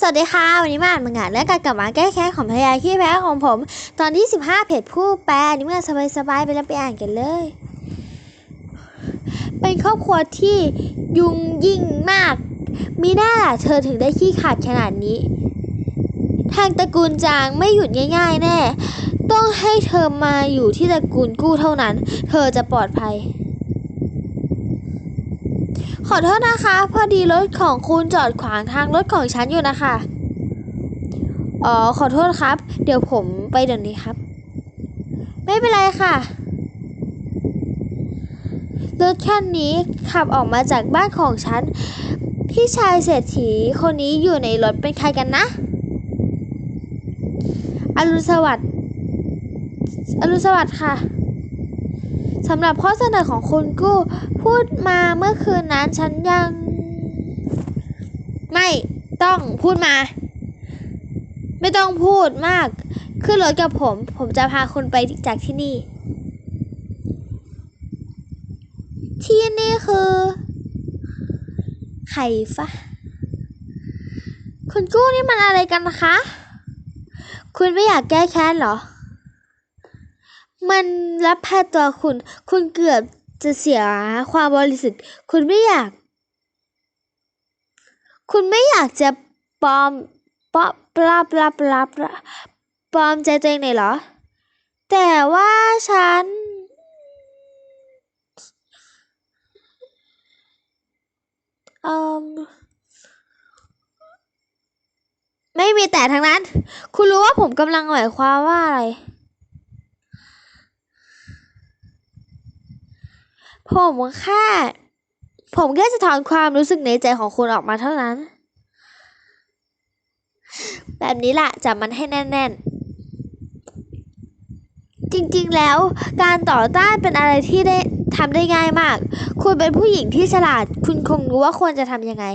สวัสดีค่ะ วันนี้มาอ่านมังงะและการกลับมาแก้แค้นของพยาขี้แพ้ของผม ตอนที่ 15 เพจผู้แปลนี่มันสบายๆไปแล้วไปอ่านกันเลย เป็นครอบครัวที่ยุ่งยิ่งมาก มีหน้าล่ะเธอถึงได้ขี้ขาดขนาดนี้ ทางตระกูลจางไม่หยุดง่าย ๆ แน่ ต้องให้เธอมาอยู่ที่ตระกูลกู้เท่านั้น เธอจะปลอดภัย ขอโทษนะคะ พอดีรถของคุณจอดขวางทางรถของฉันอยู่นะคะ อ๋อ ขอโทษครับ เดี๋ยวผมไปเดี๋ยวนี้ครับ ไม่เป็นไรค่ะ รถคันนี้ขับออกมาจากบ้านของฉัน พี่ชายเศรษฐีคนนี้อยู่ในรถเป็นใครกันนะ อรุณสวัสดิ์ อรุณสวัสดิ์ค่ะ สำหรับข้อเสนอของคุณกู้ พูดมาเมื่อคืนนั้นฉันยัง ไม่ต้องพูดมา ไม่ต้องพูดมาก ขึ้นรถกับผม ผมจะพาคุณไปจากที่นี่ ที่นี่คือ ไข่ฟะคุณกู้นี่มันอะไรกันนะคะ คุณไม่อยากแก้แค้นเหรอ มันรับพาตัวคุณ คุณเกือบจะเสียความบริสุทธิ์ คุณไม่อยาก คุณไม่อยากจะปลอมปลอมปลาปลาปลาปลปลอมใจตัวเองหน่อยเหรอ แต่ว่าฉัน เอ่มไม่มีแต่ทั้งนั้น คุณรู้ว่าผมกำลังหมายความว่าอะไร ผมแค่ ผมแค่จะถอนความรู้สึกในใจของคุณออกมาเท่านั้น แบบนี้ล่ะจับมันให้แน่นๆ จริงๆแล้วการต่อต้านเป็นอะไรที่ได้ทำได้ง่ายมาก คุณเป็นผู้หญิงที่ฉลาด คุณคงรู้ว่าควรจะทำยังไง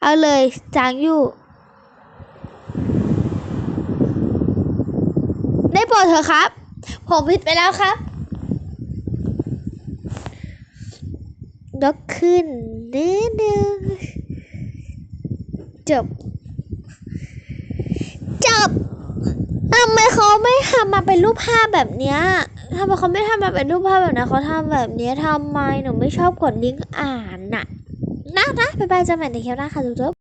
เอาเลยจางยู่ได้โปรดเถอะครับ ผมผิดไปแล้วครับ ยกขึ้นนิดนึงจบ จบทำไมเขาไม่ทำมาเป็นรูปภาพแบบเนี้ยทำไมเขาไม่ทำมาเป็นรูปภาพแบบนั้นเขาทำแบบเนี้ยทำไมหนูไม่ชอบกดลิงก์อ่านน่ะนะนะไปไปเจอกันใหม่ในคลิปหน้าค่ะทุกท่าน